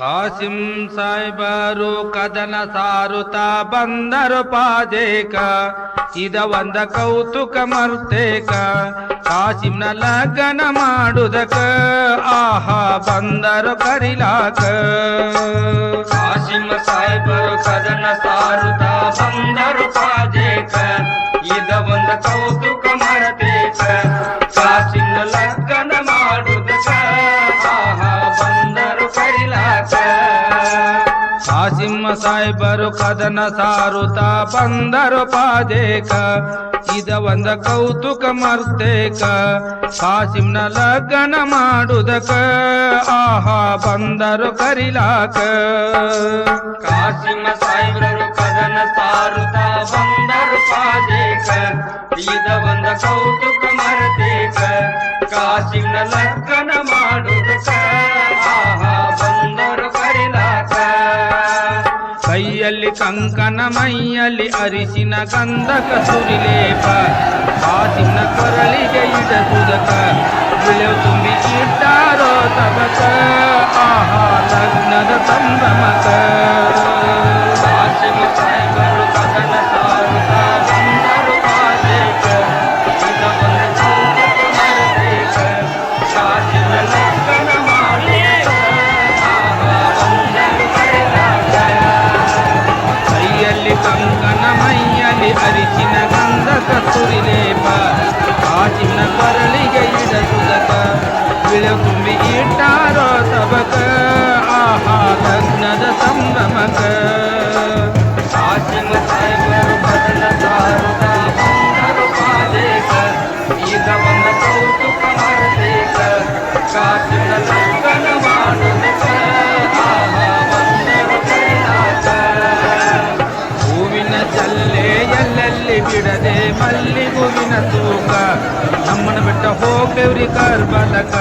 ಕಾಸಿಂ ಸಾಯ್ಬರು ಕದನ ಸಾರುತ ಬಂದರು ಪಾದೇಕ ಇದ ಒಂದ ಕೌತುಕ ಮರ್ತೇಕ. ಕಾಸಿಂನ ಲಗ್ನ ಮಾಡುದಕ. ಆಹಾ, ಬಂದರು ಕರಿಲಾಕ. ಕಾಸಿಂ ಸಾಹೇಬರು ಕದನ ಸಾರುತ ಬಂದರು ಪಾಜೇಕ. ಕಾಸಿಮ್ಮ ಸಾಹೇಬರು ಕದನ ಸಾರುತ ಬಂದರು ಪಾದೇಕ. ಇದ ಒಂದ ಕೌತುಕ ಮರ್ತೇಕ. ಕಾಸಿಂನ ಲಗ್ನ ಮಾಡುದಕ. ಆಹಾ, ಬಂದರು ಕರಿಲಾಕ. ಕಾಸಿಂಹ ಸಾಹೇಬರು ಕದನ ಸಾರುತ ಬಂದರು ಪಾದೇಕ. ಇದ ಒಂದ ಕೌತುಕ ಮರ್ತೇಕ. ಕಾಸಿಂನ ಲಗ್ನ ಕೈಯಲ್ಲಿ ಕಂಕನ ಮೈಯಲ್ಲಿ ಅರಿಸಿನ ಗಂಧಕ ಸುರಿಲೇಪ ಕಾಸಿನ ಕೊರಳಿಗೆ ಇಡಸುದಕ ಬಿಳೆವು ತುಂಬಿ ಇಟ್ಟಾರೋ ತಬಕ ಆಹಾ ಮೈಯಲ್ಲಿ ಅರಿಸಿನ ಗಂಧಕ ಸುರಿಲೇಪ ಕಾಸಿನ ಕೊರಳಿಗೆ ಇಡಸುದಕ ಬಿಳೆವು ತುಂಬಿ ಇಟ್ಟಾರೋ ಮಲ್ಲಿಗುವಿನ ತೂಕ ನಮ್ಮನ ಬಿಟ್ಟ ಹೋಗ್ಬೇವ್ರಿ ಕರ್ಬಲಕ